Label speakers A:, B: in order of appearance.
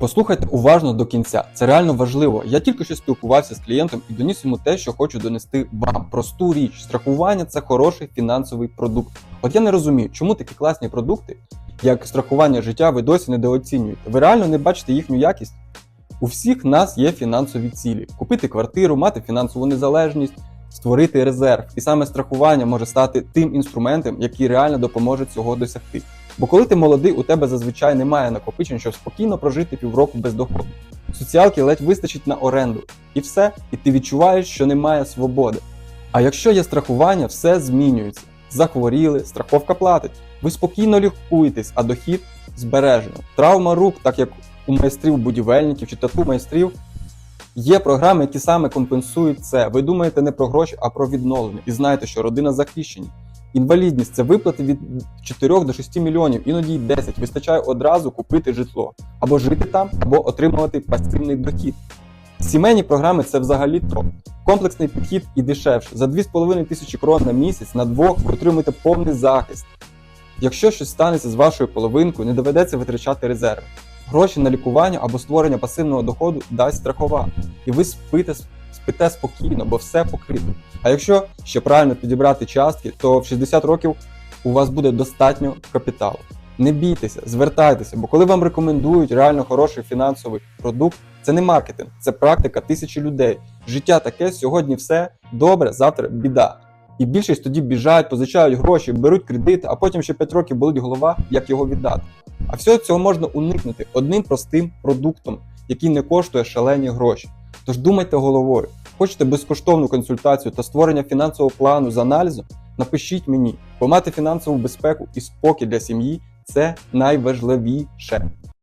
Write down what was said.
A: Послухайте уважно до кінця. Це реально важливо. Я тільки що спілкувався з клієнтом і доніс йому те, що хочу донести вам. Просту річ. Страхування це хороший фінансовий продукт. От я не розумію, чому такі класні продукти, як страхування життя, ви досі недооцінюєте. Ви реально не бачите їхню якість? У всіх нас є фінансові цілі: купити квартиру, мати фінансову незалежність, створити резерв. І саме страхування може стати тим інструментом, який реально допоможе цього досягти. Бо коли ти молодий, у тебе зазвичай немає накопичень, щоб спокійно прожити півроку без доходу. Соціалки ледь вистачить на оренду. І все, і ти відчуваєш, що немає свободи. А якщо є страхування, все змінюється. Захворіли, страховка платить. Ви спокійно лікуєтесь, а дохід збережено. Травма рук, так як у майстрів будівельників чи тату майстрів, є програми, які саме компенсують це. Ви думаєте не про гроші, а про відновлення. І знаєте, що родина захищені. Інвалідність це виплати від 4 до 6 мільйонів, іноді й 10. Вистачає одразу купити житло, або жити там, або отримувати пасивний дохід. Сімейні програми це взагалі топ. Комплексний підхід і дешевше. За 2,5 тисячі крон на місяць на двох ви отримуєте повний захист. Якщо щось станеться з вашою половинкою, не доведеться витрачати резерви. Гроші на лікування або створення пасивного доходу дасть страхова, і ви спите, спите спокійно, бо все покрито. А якщо ще правильно підібрати частки, то в 60 років у вас буде достатньо капіталу. Не бійтеся, звертайтеся, бо коли вам рекомендують реально хороший фінансовий продукт, це не маркетинг, це практика тисячі людей. Життя таке, сьогодні все добре, завтра біда. І більшість тоді біжають, позичають гроші, беруть кредити, а потім ще 5 років болить голова, як його віддати. А всього цього можна уникнути одним простим продуктом, який не коштує шалені гроші. Тож думайте головою. Хочете безкоштовну консультацію та створення фінансового плану з аналізом? Напишіть мені, бо мати фінансову безпеку і спокій для сім'ї це найважливіше.